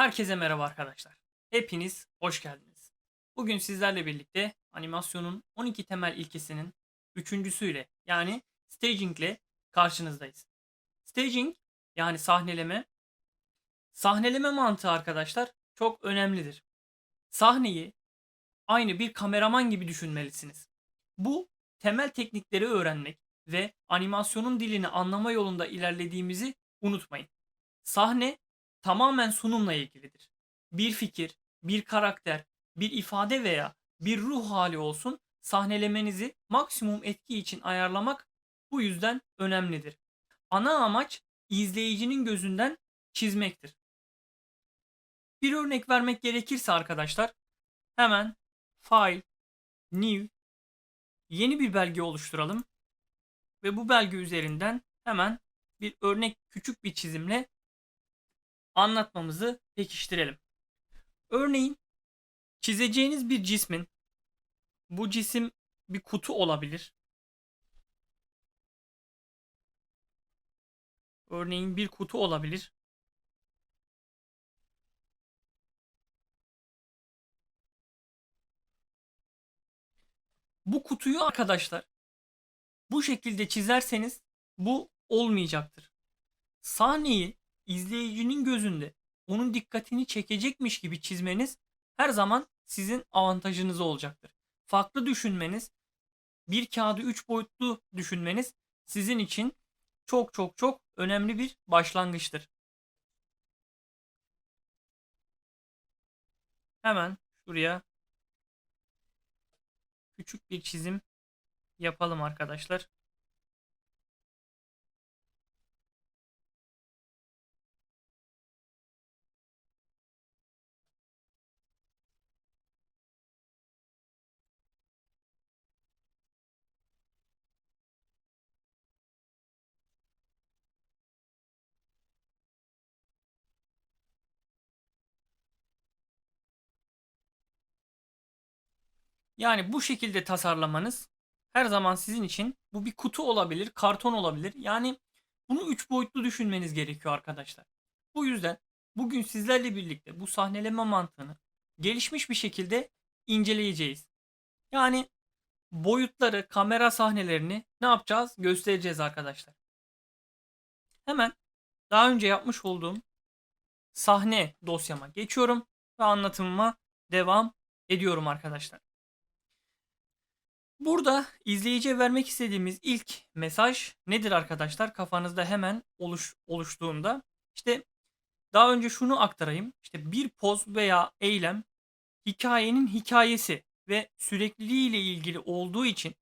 Herkese merhaba arkadaşlar. Hepiniz hoş geldiniz. Bugün sizlerle birlikte animasyonun 12 temel ilkesinin üçüncüsüyle yani staging ile karşınızdayız. Staging yani sahneleme. Sahneleme mantığı arkadaşlar çok önemlidir. Sahneyi aynı bir kameraman gibi düşünmelisiniz. Bu temel teknikleri öğrenmek ve animasyonun dilini anlama yolunda ilerlediğimizi unutmayın. Sahne tamamen sunumla ilgilidir. Bir fikir, bir karakter, bir ifade veya bir ruh hali olsun sahnelemenizi maksimum etki için ayarlamak bu yüzden önemlidir. Ana amaç izleyicinin gözünden çizmektir. Bir örnek vermek gerekirse arkadaşlar hemen File, New, yeni bir belge oluşturalım ve bu belge üzerinden hemen bir örnek küçük bir çizimle anlatmamızı pekiştirelim. Örneğin çizeceğiniz bir cismin bu cisim bir kutu olabilir. Örneğin bir kutu olabilir. Bu kutuyu arkadaşlar bu şekilde çizerseniz bu olmayacaktır. Sahneyi izleyicinin gözünde onun dikkatini çekecekmiş gibi çizmeniz her zaman sizin avantajınız olacaktır. Farklı düşünmeniz, bir kağıdı üç boyutlu düşünmeniz sizin için çok çok çok önemli bir başlangıçtır. Hemen şuraya küçük bir çizim yapalım arkadaşlar. Yani bu şekilde tasarlamanız her zaman sizin için bu bir kutu olabilir, karton olabilir. Yani bunu üç boyutlu düşünmeniz gerekiyor arkadaşlar. Bu yüzden bugün sizlerle birlikte bu sahneleme mantığını gelişmiş bir şekilde inceleyeceğiz. Yani boyutları, kamera sahnelerini ne yapacağız? Göstereceğiz arkadaşlar. Hemen daha önce yapmış olduğum sahne dosyama geçiyorum ve anlatımıma devam ediyorum arkadaşlar. Burada izleyiciye vermek istediğimiz ilk mesaj nedir arkadaşlar? Kafanızda hemen oluş, oluştuğunda işte daha önce şunu aktarayım. İşte bir poz veya eylem hikayenin hikayesi ve sürekliliği ile ilgili olduğu için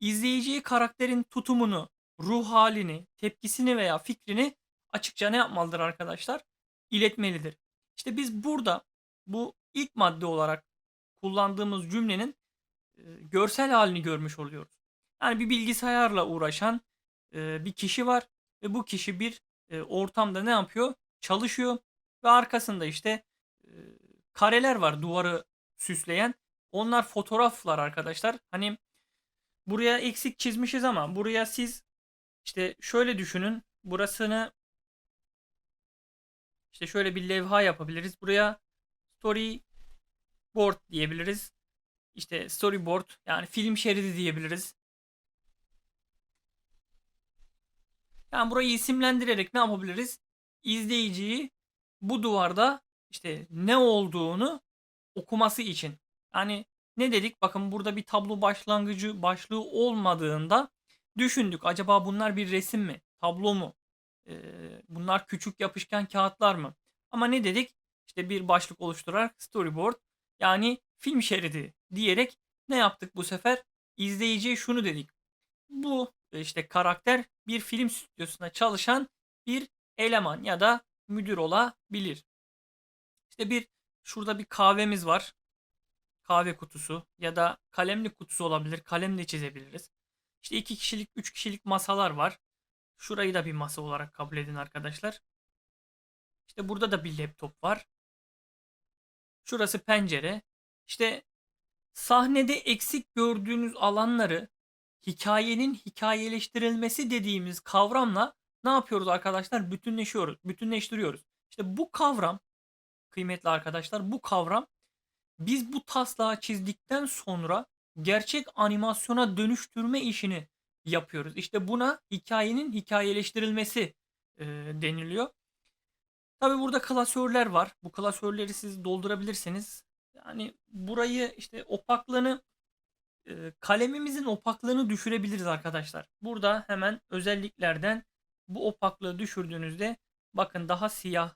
izleyiciye karakterin tutumunu, ruh halini, tepkisini veya fikrini açıkça ne yapmalıdır arkadaşlar? İletmelidir. İşte biz burada bu ilk madde olarak kullandığımız cümlenin görsel halini görmüş oluyoruz. Yani bir bilgisayarla uğraşan e, bir kişi var ve bu kişi bir e, ortamda ne yapıyor? Çalışıyor ve arkasında işte e, kareler var duvarı süsleyen. Onlar fotoğraflar arkadaşlar. Hani buraya eksik çizmişiz ama buraya siz işte şöyle düşünün. Burasını işte şöyle bir levha yapabiliriz. Buraya storyboard diyebiliriz işte storyboard yani film şeridi diyebiliriz. Yani burayı isimlendirerek ne yapabiliriz? İzleyiciyi bu duvarda işte ne olduğunu okuması için. Yani ne dedik? Bakın burada bir tablo başlangıcı başlığı olmadığında düşündük. Acaba bunlar bir resim mi? Tablo mu? Ee, bunlar küçük yapışkan kağıtlar mı? Ama ne dedik? İşte bir başlık oluşturarak storyboard yani film şeridi diyerek ne yaptık bu sefer? İzleyiciye şunu dedik. Bu işte karakter bir film stüdyosunda çalışan bir eleman ya da müdür olabilir. İşte bir şurada bir kahvemiz var. Kahve kutusu ya da kalemli kutusu olabilir. Kalemle çizebiliriz. İşte iki kişilik, üç kişilik masalar var. Şurayı da bir masa olarak kabul edin arkadaşlar. İşte burada da bir laptop var. Şurası pencere. İşte sahnede eksik gördüğünüz alanları hikayenin hikayeleştirilmesi dediğimiz kavramla ne yapıyoruz arkadaşlar? Bütünleşiyoruz, bütünleştiriyoruz. İşte bu kavram kıymetli arkadaşlar bu kavram biz bu taslağı çizdikten sonra gerçek animasyona dönüştürme işini yapıyoruz. İşte buna hikayenin hikayeleştirilmesi e, deniliyor. Tabi burada klasörler var. Bu klasörleri siz doldurabilirsiniz. Yani burayı işte opaklığını e, kalemimizin opaklığını düşürebiliriz arkadaşlar. Burada hemen özelliklerden bu opaklığı düşürdüğünüzde bakın daha siyah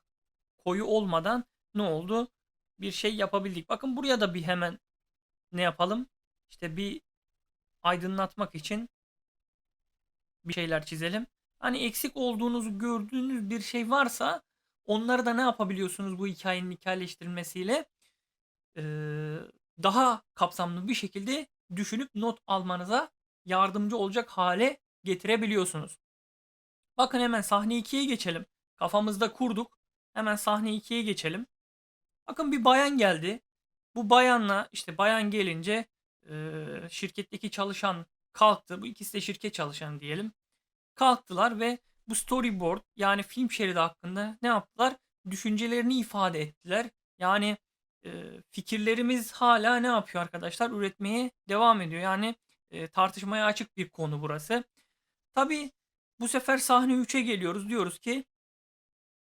koyu olmadan ne oldu? Bir şey yapabildik. Bakın buraya da bir hemen ne yapalım? İşte bir aydınlatmak için bir şeyler çizelim. Hani eksik olduğunuzu gördüğünüz bir şey varsa onları da ne yapabiliyorsunuz bu hikayenin hikayeleştirilmesiyle? Ee, daha kapsamlı bir şekilde düşünüp not almanıza yardımcı olacak hale getirebiliyorsunuz. Bakın hemen sahne 2'ye geçelim. Kafamızda kurduk. Hemen sahne 2'ye geçelim. Bakın bir bayan geldi. Bu bayanla işte bayan gelince e, şirketteki çalışan kalktı. Bu ikisi de şirket çalışanı diyelim. Kalktılar ve bu storyboard yani film şeridi hakkında ne yaptılar? Düşüncelerini ifade ettiler. Yani fikirlerimiz hala ne yapıyor arkadaşlar? Üretmeye devam ediyor. Yani tartışmaya açık bir konu burası. Tabi bu sefer sahne 3'e geliyoruz. Diyoruz ki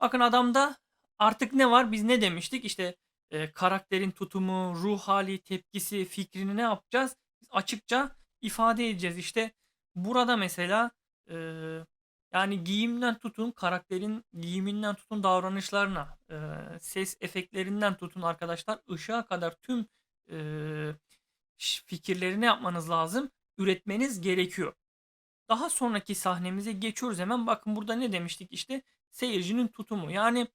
bakın adamda artık ne var? Biz ne demiştik? İşte karakterin tutumu, ruh hali, tepkisi, fikrini ne yapacağız? Biz açıkça ifade edeceğiz. İşte burada mesela yani giyimden tutun, karakterin giyiminden tutun davranışlarına, e, ses efektlerinden tutun arkadaşlar, ışığa kadar tüm e, fikirleri ne yapmanız lazım? Üretmeniz gerekiyor. Daha sonraki sahnemize geçiyoruz hemen. Bakın burada ne demiştik işte seyircinin tutumu. Yani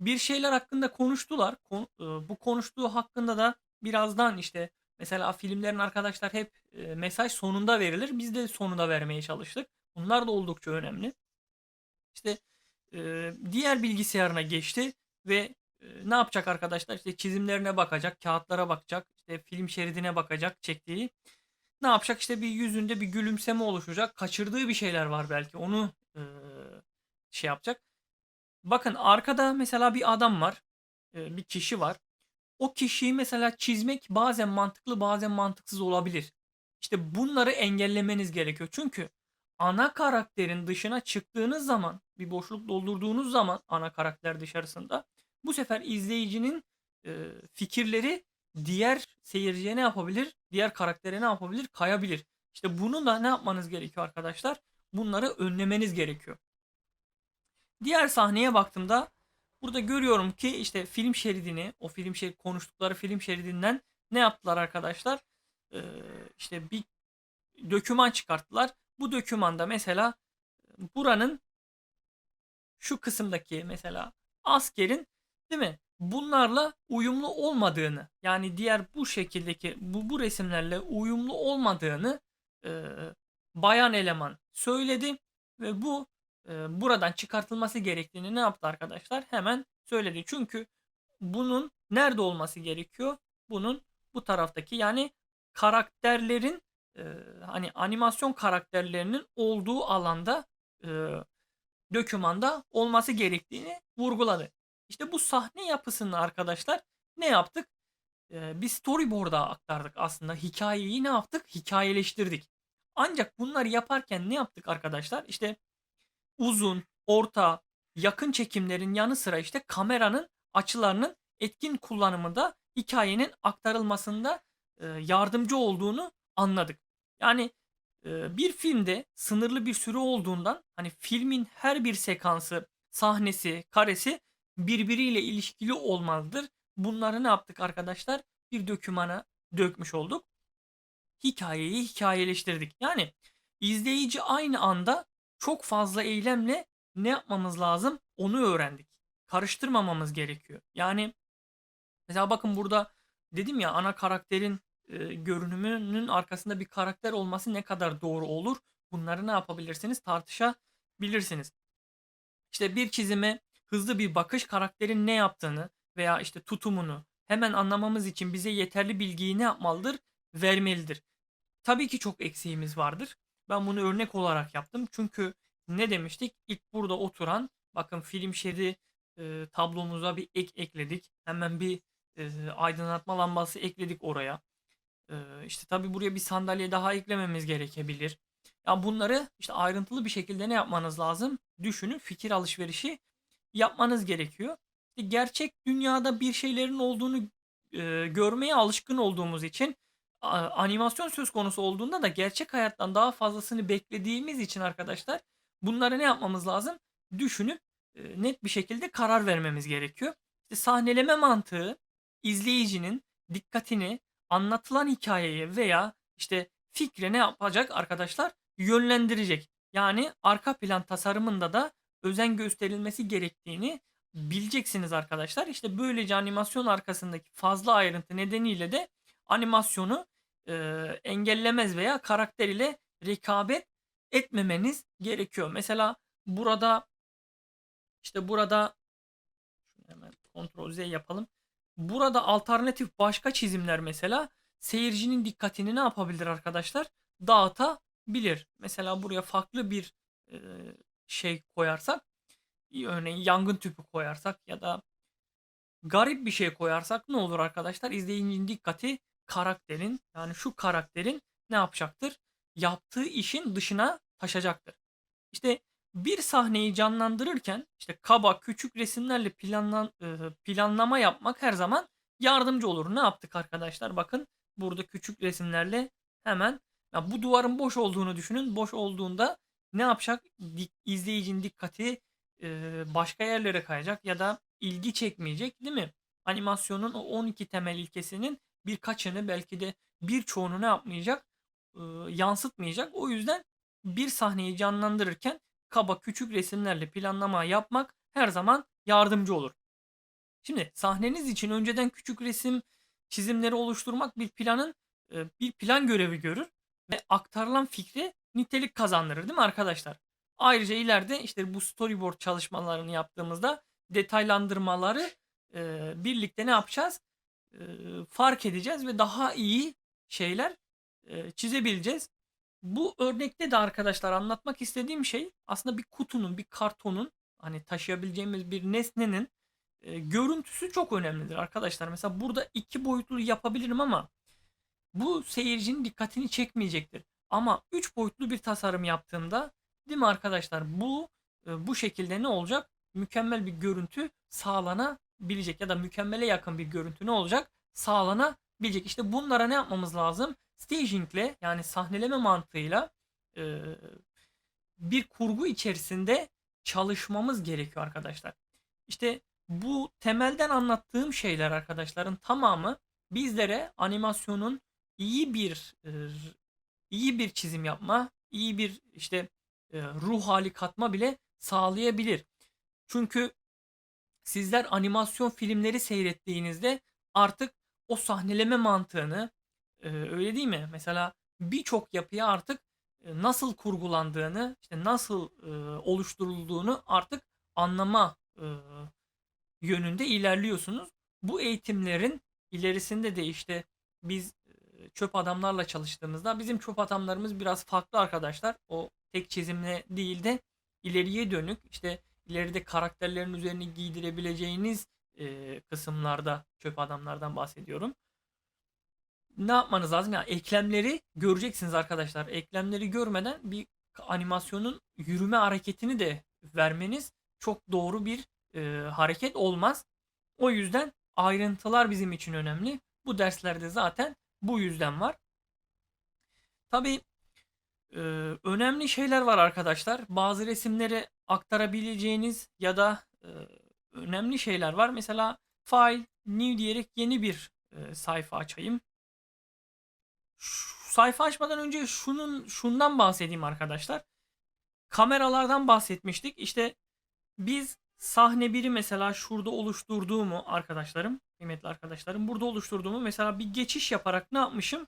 bir şeyler hakkında konuştular. Kon, e, bu konuştuğu hakkında da birazdan işte mesela filmlerin arkadaşlar hep e, mesaj sonunda verilir. Biz de sonunda vermeye çalıştık. Bunlar da oldukça önemli. İşte e, diğer bilgisayarına geçti ve e, ne yapacak arkadaşlar? İşte çizimlerine bakacak, kağıtlara bakacak, işte film şeridine bakacak çektiği. Ne yapacak? İşte bir yüzünde bir gülümseme oluşacak. Kaçırdığı bir şeyler var belki. Onu e, şey yapacak. Bakın arkada mesela bir adam var. E, bir kişi var. O kişiyi mesela çizmek bazen mantıklı bazen mantıksız olabilir. İşte bunları engellemeniz gerekiyor. Çünkü ana karakterin dışına çıktığınız zaman bir boşluk doldurduğunuz zaman ana karakter dışarısında bu sefer izleyicinin e, fikirleri diğer seyirciye ne yapabilir? Diğer karaktere ne yapabilir? Kayabilir. İşte bunu da ne yapmanız gerekiyor arkadaşlar? Bunları önlemeniz gerekiyor. Diğer sahneye baktığımda burada görüyorum ki işte film şeridini, o film şerid konuştukları film şeridinden ne yaptılar arkadaşlar? Ee, işte bir döküman çıkarttılar. Bu dökümanda mesela buranın şu kısımdaki mesela askerin değil mi? Bunlarla uyumlu olmadığını yani diğer bu şekildeki bu, bu resimlerle uyumlu olmadığını e, bayan eleman söyledi ve bu e, buradan çıkartılması gerektiğini ne yaptı arkadaşlar? Hemen söyledi. Çünkü bunun nerede olması gerekiyor? Bunun bu taraftaki yani karakterlerin e, hani animasyon karakterlerinin olduğu alanda e, dökümanda olması gerektiğini vurguladı. İşte bu sahne yapısını arkadaşlar ne yaptık? E, bir storyboard'a aktardık aslında. Hikayeyi ne yaptık? Hikayeleştirdik. Ancak bunları yaparken ne yaptık arkadaşlar? İşte uzun, orta, yakın çekimlerin yanı sıra işte kameranın açılarının etkin kullanımında hikayenin aktarılmasında yardımcı olduğunu anladık. Yani bir filmde sınırlı bir süre olduğundan hani filmin her bir sekansı, sahnesi, karesi birbiriyle ilişkili olmalıdır. Bunları ne yaptık arkadaşlar? Bir dökümana dökmüş olduk. Hikayeyi hikayeleştirdik. Yani izleyici aynı anda çok fazla eylemle ne yapmamız lazım? Onu öğrendik. Karıştırmamamız gerekiyor. Yani mesela bakın burada dedim ya ana karakterin görünümünün arkasında bir karakter olması ne kadar doğru olur? Bunları ne yapabilirsiniz? Tartışabilirsiniz. İşte bir çizime hızlı bir bakış karakterin ne yaptığını veya işte tutumunu hemen anlamamız için bize yeterli bilgiyi ne yapmalıdır? Vermelidir. Tabii ki çok eksiğimiz vardır. Ben bunu örnek olarak yaptım. Çünkü ne demiştik? İlk burada oturan bakın film şeridi e, tablomuza bir ek ekledik. Hemen bir e, aydınlatma lambası ekledik oraya. E, işte tabii buraya bir sandalye daha eklememiz gerekebilir. Ya bunları işte ayrıntılı bir şekilde ne yapmanız lazım? Düşünün, fikir alışverişi yapmanız gerekiyor. İşte gerçek dünyada bir şeylerin olduğunu e, görmeye alışkın olduğumuz için a- animasyon söz konusu olduğunda da gerçek hayattan daha fazlasını beklediğimiz için arkadaşlar bunları ne yapmamız lazım? Düşünüp e, net bir şekilde karar vermemiz gerekiyor. İşte sahneleme mantığı izleyicinin dikkatini anlatılan hikayeye veya işte fikre ne yapacak arkadaşlar? Yönlendirecek. Yani arka plan tasarımında da özen gösterilmesi gerektiğini bileceksiniz arkadaşlar. İşte böylece animasyon arkasındaki fazla ayrıntı nedeniyle de animasyonu e, engellemez veya karakter ile rekabet etmemeniz gerekiyor. Mesela burada işte burada hemen Ctrl Z yapalım. Burada alternatif başka çizimler mesela seyircinin dikkatini ne yapabilir arkadaşlar? Dağıtabilir. Mesela buraya farklı bir e, şey koyarsak örneğin yangın tüpü koyarsak ya da garip bir şey koyarsak ne olur arkadaşlar? İzleyicinin dikkati karakterin yani şu karakterin ne yapacaktır? Yaptığı işin dışına taşacaktır. İşte bir sahneyi canlandırırken işte kaba küçük resimlerle planlan, e, planlama yapmak her zaman yardımcı olur. Ne yaptık arkadaşlar? Bakın burada küçük resimlerle hemen ya bu duvarın boş olduğunu düşünün. Boş olduğunda ne yapacak? Dik, izleyicinin dikkati e, başka yerlere kayacak ya da ilgi çekmeyecek değil mi? Animasyonun o 12 temel ilkesinin birkaçını belki de birçoğunu ne yapmayacak? E, yansıtmayacak. O yüzden bir sahneyi canlandırırken kaba küçük resimlerle planlama yapmak her zaman yardımcı olur. Şimdi sahneniz için önceden küçük resim çizimleri oluşturmak bir planın e, bir plan görevi görür ve aktarılan fikri nitelik kazandırır değil mi arkadaşlar? Ayrıca ileride işte bu storyboard çalışmalarını yaptığımızda detaylandırmaları e, birlikte ne yapacağız? E, fark edeceğiz ve daha iyi şeyler çizebileceğiz. Bu örnekte de arkadaşlar anlatmak istediğim şey aslında bir kutunun, bir kartonun hani taşıyabileceğimiz bir nesnenin e, görüntüsü çok önemlidir arkadaşlar. Mesela burada iki boyutlu yapabilirim ama bu seyircinin dikkatini çekmeyecektir. Ama üç boyutlu bir tasarım yaptığımda değil mi arkadaşlar bu e, bu şekilde ne olacak? Mükemmel bir görüntü sağlanabilecek ya da mükemmele yakın bir görüntü ne olacak? Sağlanabilecek. İşte bunlara ne yapmamız lazım? Stagingle yani sahneleme mantığıyla e, bir kurgu içerisinde çalışmamız gerekiyor arkadaşlar. İşte bu temelden anlattığım şeyler arkadaşların tamamı bizlere animasyonun iyi bir e, iyi bir çizim yapma, iyi bir işte e, ruh hali katma bile sağlayabilir. Çünkü sizler animasyon filmleri seyrettiğinizde artık o sahneleme mantığını e, öyle değil mi? Mesela birçok yapıya artık nasıl kurgulandığını, işte nasıl e, oluşturulduğunu artık anlama e, yönünde ilerliyorsunuz. Bu eğitimlerin ilerisinde de işte biz çöp adamlarla çalıştığımızda bizim çöp adamlarımız biraz farklı arkadaşlar. O tek çizimle değil de ileriye dönük işte ileride karakterlerin üzerine giydirebileceğiniz e, kısımlarda çöp adamlardan bahsediyorum. Ne yapmanız lazım? Yani eklemleri göreceksiniz arkadaşlar. Eklemleri görmeden bir animasyonun yürüme hareketini de vermeniz çok doğru bir e, hareket olmaz. O yüzden ayrıntılar bizim için önemli. Bu derslerde zaten bu yüzden var. Tabii e, önemli şeyler var arkadaşlar. Bazı resimleri aktarabileceğiniz ya da e, önemli şeyler var. Mesela file new diyerek yeni bir e, sayfa açayım. Sayfa açmadan önce şunun şundan bahsedeyim arkadaşlar. Kameralardan bahsetmiştik. İşte biz sahne biri mesela şurada oluşturduğumu arkadaşlarım, kıymetli arkadaşlarım burada oluşturduğumu mesela bir geçiş yaparak ne yapmışım?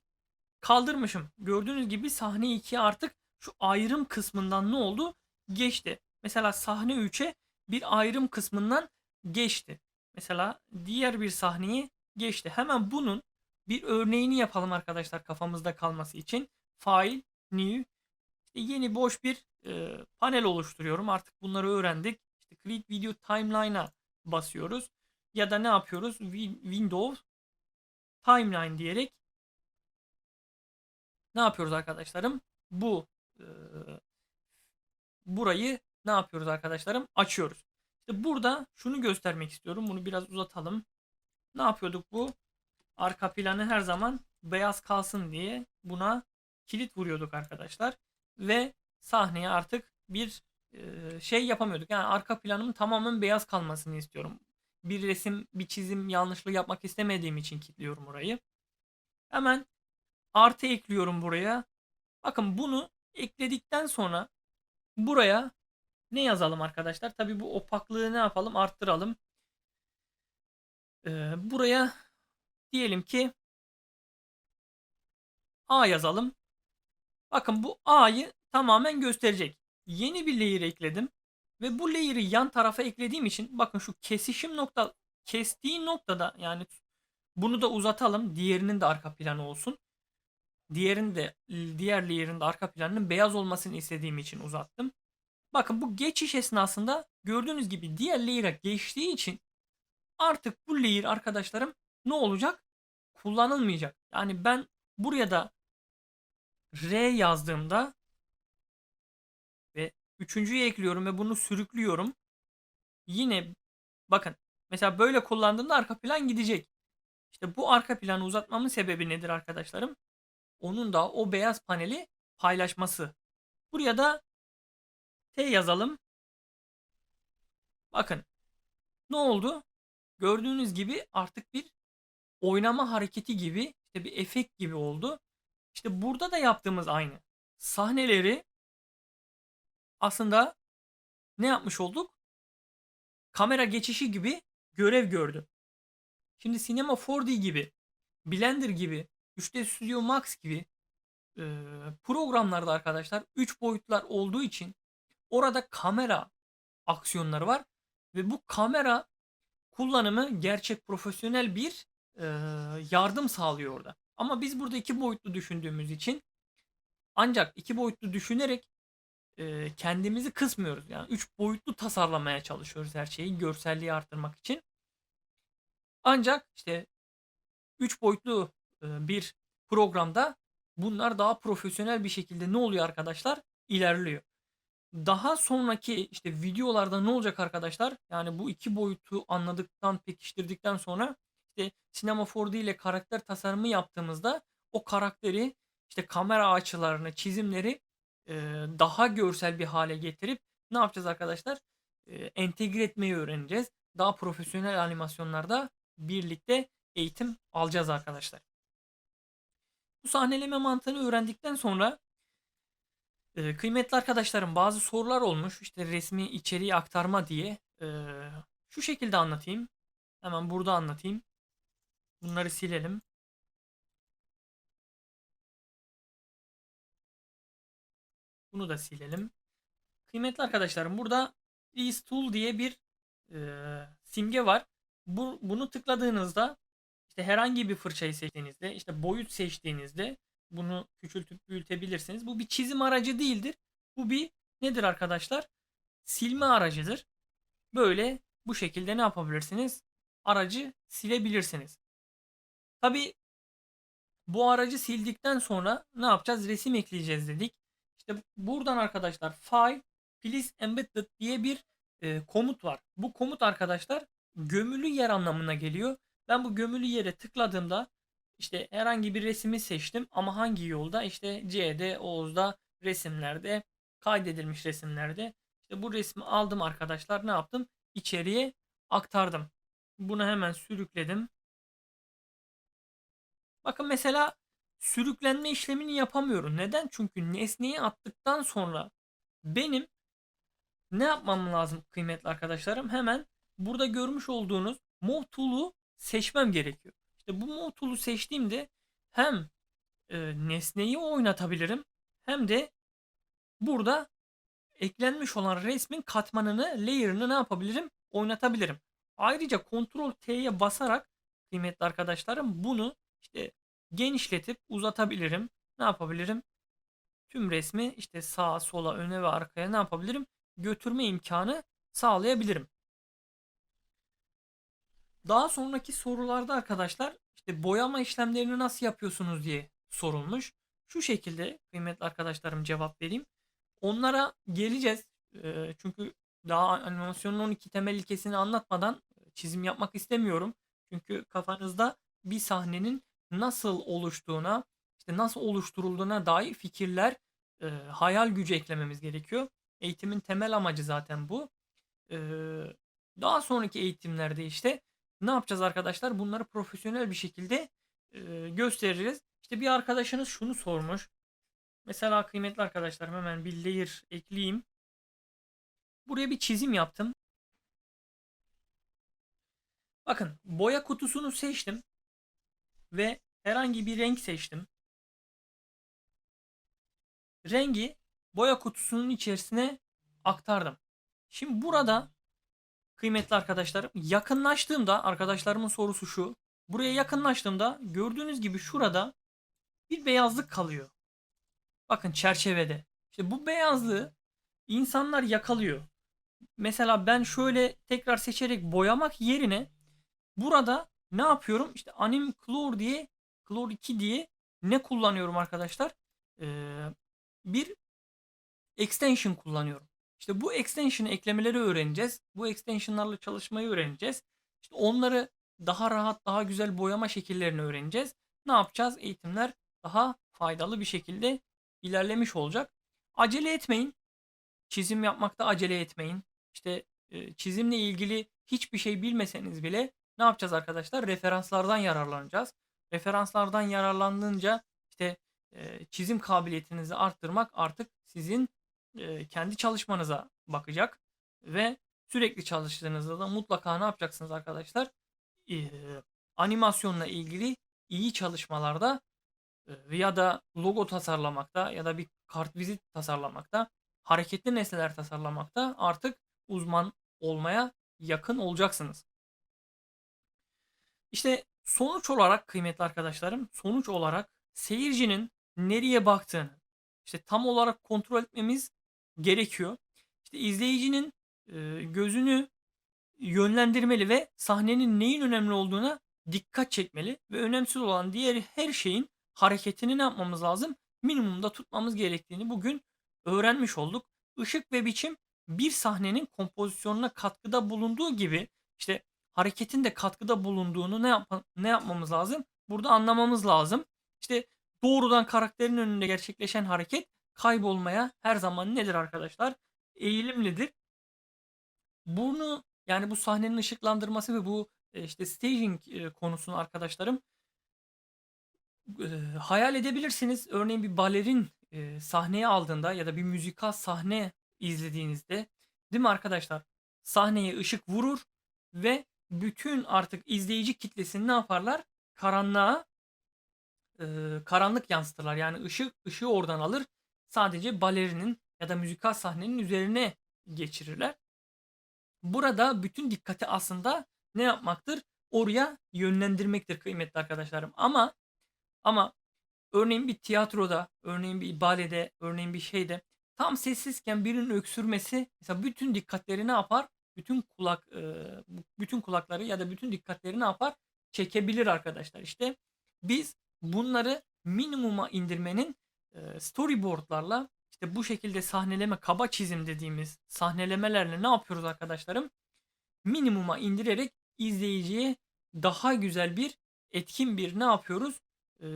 Kaldırmışım. Gördüğünüz gibi sahne 2 artık şu ayrım kısmından ne oldu? Geçti. Mesela sahne 3'e bir ayrım kısmından geçti. Mesela diğer bir sahneyi geçti. Hemen bunun bir örneğini yapalım arkadaşlar kafamızda kalması için. File, new, işte yeni boş bir e, panel oluşturuyorum. Artık bunları öğrendik. İşte create video timeline'a basıyoruz. Ya da ne yapıyoruz? Win- Windows Timeline diyerek ne yapıyoruz arkadaşlarım? Bu e, burayı ne yapıyoruz arkadaşlarım? Açıyoruz. İşte burada şunu göstermek istiyorum. Bunu biraz uzatalım. Ne yapıyorduk bu? Arka planı her zaman beyaz kalsın diye buna kilit vuruyorduk arkadaşlar. Ve sahneye artık bir e, şey yapamıyorduk. Yani arka planımın tamamen beyaz kalmasını istiyorum. Bir resim, bir çizim yanlışlığı yapmak istemediğim için kilitliyorum orayı. Hemen artı ekliyorum buraya. Bakın bunu ekledikten sonra buraya ne yazalım arkadaşlar? Tabi bu opaklığı ne yapalım? Arttıralım. Ee, buraya diyelim ki A yazalım. Bakın bu A'yı tamamen gösterecek. Yeni bir layer ekledim. Ve bu layer'ı yan tarafa eklediğim için bakın şu kesişim nokta kestiği noktada yani bunu da uzatalım. Diğerinin de arka planı olsun. Diğerinin de diğer layer'ın da arka planının beyaz olmasını istediğim için uzattım. Bakın bu geçiş esnasında gördüğünüz gibi diğer layer'a geçtiği için artık bu layer arkadaşlarım ne olacak? Kullanılmayacak. Yani ben buraya da R yazdığımda ve üçüncüyü ekliyorum ve bunu sürüklüyorum. Yine bakın mesela böyle kullandığımda arka plan gidecek. İşte bu arka planı uzatmamın sebebi nedir arkadaşlarım? Onun da o beyaz paneli paylaşması. Buraya da T yazalım. Bakın ne oldu? Gördüğünüz gibi artık bir oynama hareketi gibi işte bir efekt gibi oldu. İşte burada da yaptığımız aynı. Sahneleri aslında ne yapmış olduk? Kamera geçişi gibi görev gördü. Şimdi Cinema 4D gibi, Blender gibi, 3D Studio Max gibi e, programlarda arkadaşlar 3 boyutlar olduğu için orada kamera aksiyonları var ve bu kamera kullanımı gerçek profesyonel bir e, yardım sağlıyor orada. Ama biz burada iki boyutlu düşündüğümüz için ancak iki boyutlu düşünerek e, kendimizi kısmıyoruz. Yani üç boyutlu tasarlamaya çalışıyoruz her şeyi görselliği arttırmak için. Ancak işte üç boyutlu e, bir programda bunlar daha profesyonel bir şekilde ne oluyor arkadaşlar? İlerliyor. Daha sonraki işte videolarda ne olacak arkadaşlar? Yani bu iki boyutu anladıktan, pekiştirdikten sonra işte Cinema 4D ile karakter tasarımı yaptığımızda o karakteri işte kamera açılarını, çizimleri e, daha görsel bir hale getirip ne yapacağız arkadaşlar? E, entegre etmeyi öğreneceğiz. Daha profesyonel animasyonlarda birlikte eğitim alacağız arkadaşlar. Bu sahneleme mantığını öğrendikten sonra e, kıymetli arkadaşlarım bazı sorular olmuş. İşte resmi içeriği aktarma diye. E, şu şekilde anlatayım. Hemen burada anlatayım. Bunları silelim. Bunu da silelim. Kıymetli arkadaşlarım burada Ease Tool diye bir e, simge var. Bu, bunu tıkladığınızda işte herhangi bir fırçayı seçtiğinizde işte boyut seçtiğinizde bunu küçültüp büyütebilirsiniz. Bu bir çizim aracı değildir. Bu bir nedir arkadaşlar? Silme aracıdır. Böyle bu şekilde ne yapabilirsiniz? Aracı silebilirsiniz. Tabi bu aracı sildikten sonra ne yapacağız? Resim ekleyeceğiz dedik. İşte buradan arkadaşlar file please embedded diye bir e, komut var. Bu komut arkadaşlar gömülü yer anlamına geliyor. Ben bu gömülü yere tıkladığımda işte herhangi bir resmi seçtim ama hangi yolda? İşte C'de, Oğuz'da, resimlerde, kaydedilmiş resimlerde. İşte bu resmi aldım arkadaşlar. Ne yaptım? İçeriye aktardım. Bunu hemen sürükledim. Bakın mesela sürüklenme işlemini yapamıyorum. Neden? Çünkü nesneyi attıktan sonra benim ne yapmam lazım kıymetli arkadaşlarım? Hemen burada görmüş olduğunuz Move Tool'u seçmem gerekiyor. İşte bu Move Tool'u seçtiğimde hem e, nesneyi oynatabilirim hem de burada eklenmiş olan resmin katmanını, layer'ını ne yapabilirim? Oynatabilirim. Ayrıca Ctrl T'ye basarak kıymetli arkadaşlarım bunu işte genişletip uzatabilirim. Ne yapabilirim? Tüm resmi işte sağa, sola, öne ve arkaya ne yapabilirim? Götürme imkanı sağlayabilirim. Daha sonraki sorularda arkadaşlar işte boyama işlemlerini nasıl yapıyorsunuz diye sorulmuş. Şu şekilde kıymetli arkadaşlarım cevap vereyim. Onlara geleceğiz. Eee, çünkü daha animasyonun 12 temel ilkesini anlatmadan çizim yapmak istemiyorum. Çünkü kafanızda bir sahnenin nasıl oluştuğuna, işte nasıl oluşturulduğuna dair fikirler, eee, hayal gücü eklememiz gerekiyor. Eğitimin temel amacı zaten bu. Eee, daha sonraki eğitimlerde işte ne yapacağız arkadaşlar? Bunları profesyonel bir şekilde eee, göstereceğiz. İşte bir arkadaşınız şunu sormuş. Mesela kıymetli arkadaşlarım hemen bir layer ekleyeyim. Buraya bir çizim yaptım. Bakın boya kutusunu seçtim ve herhangi bir renk seçtim. Rengi boya kutusunun içerisine aktardım. Şimdi burada kıymetli arkadaşlarım yakınlaştığımda arkadaşlarımın sorusu şu. Buraya yakınlaştığımda gördüğünüz gibi şurada bir beyazlık kalıyor. Bakın çerçevede. İşte bu beyazlığı insanlar yakalıyor. Mesela ben şöyle tekrar seçerek boyamak yerine burada ne yapıyorum? İşte Anim Color diye Color 2 diye ne kullanıyorum arkadaşlar? Ee, bir extension kullanıyorum. İşte bu extension eklemeleri öğreneceğiz. Bu extensionlarla çalışmayı öğreneceğiz. İşte onları daha rahat, daha güzel boyama şekillerini öğreneceğiz. Ne yapacağız? Eğitimler daha faydalı bir şekilde ilerlemiş olacak. Acele etmeyin. Çizim yapmakta acele etmeyin. İşte e, çizimle ilgili hiçbir şey bilmeseniz bile ne yapacağız arkadaşlar? Referanslardan yararlanacağız. Referanslardan yararlandığınca işte e, çizim kabiliyetinizi arttırmak artık sizin e, kendi çalışmanıza bakacak ve sürekli çalıştığınızda da mutlaka ne yapacaksınız arkadaşlar? E, animasyonla ilgili iyi çalışmalarda e, ya da logo tasarlamakta ya da bir kartvizit tasarlamakta, hareketli nesneler tasarlamakta artık uzman olmaya yakın olacaksınız. İşte sonuç olarak kıymetli arkadaşlarım, sonuç olarak seyircinin nereye baktığını işte tam olarak kontrol etmemiz gerekiyor. İşte izleyicinin gözünü yönlendirmeli ve sahnenin neyin önemli olduğuna dikkat çekmeli ve önemsiz olan diğer her şeyin hareketini ne yapmamız lazım? Minimumda tutmamız gerektiğini bugün öğrenmiş olduk. Işık ve biçim bir sahnenin kompozisyonuna katkıda bulunduğu gibi işte hareketin de katkıda bulunduğunu ne yap ne yapmamız lazım? Burada anlamamız lazım. İşte doğrudan karakterin önünde gerçekleşen hareket kaybolmaya her zaman nedir arkadaşlar? Eğilimlidir. Bunu yani bu sahnenin ışıklandırması ve bu e, işte staging e, konusunu arkadaşlarım e, hayal edebilirsiniz. Örneğin bir balerin sahneye aldığında ya da bir müzikal sahne izlediğinizde değil mi arkadaşlar? Sahneye ışık vurur ve bütün artık izleyici kitlesini ne yaparlar? Karanlığa e, karanlık yansıtırlar. Yani ışık ışığı oradan alır. Sadece balerinin ya da müzikal sahnenin üzerine geçirirler. Burada bütün dikkati aslında ne yapmaktır? Oraya yönlendirmektir kıymetli arkadaşlarım. Ama ama örneğin bir tiyatroda, örneğin bir balede, örneğin bir şeyde tam sessizken birinin öksürmesi mesela bütün dikkatleri ne yapar? Bütün kulak bütün kulakları ya da bütün dikkatleri ne yapar? Çekebilir arkadaşlar. İşte biz bunları minimuma indirmenin storyboardlarla işte bu şekilde sahneleme, kaba çizim dediğimiz sahnelemelerle ne yapıyoruz arkadaşlarım? Minimuma indirerek izleyiciye daha güzel bir etkin bir ne yapıyoruz? Ee,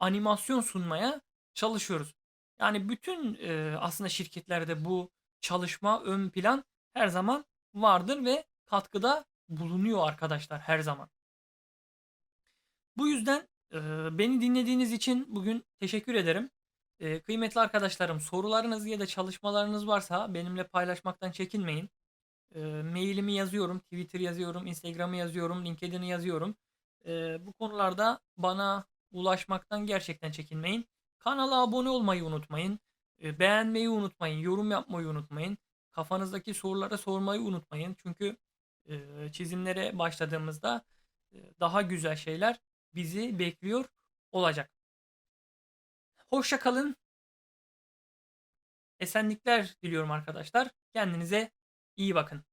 animasyon sunmaya çalışıyoruz. Yani bütün e, aslında şirketlerde bu çalışma ön plan her zaman vardır ve katkıda bulunuyor arkadaşlar her zaman. Bu yüzden e, beni dinlediğiniz için bugün teşekkür ederim. E, kıymetli arkadaşlarım sorularınız ya da çalışmalarınız varsa benimle paylaşmaktan çekinmeyin. E, mailimi yazıyorum, Twitter yazıyorum, Instagram'ı yazıyorum, LinkedIn'i yazıyorum. E, bu konularda bana ulaşmaktan gerçekten çekinmeyin. Kanala abone olmayı unutmayın. E, beğenmeyi unutmayın, yorum yapmayı unutmayın. Kafanızdaki soruları sormayı unutmayın. Çünkü e, çizimlere başladığımızda e, daha güzel şeyler bizi bekliyor olacak. Hoşça kalın. Esenlikler diliyorum arkadaşlar. Kendinize iyi bakın.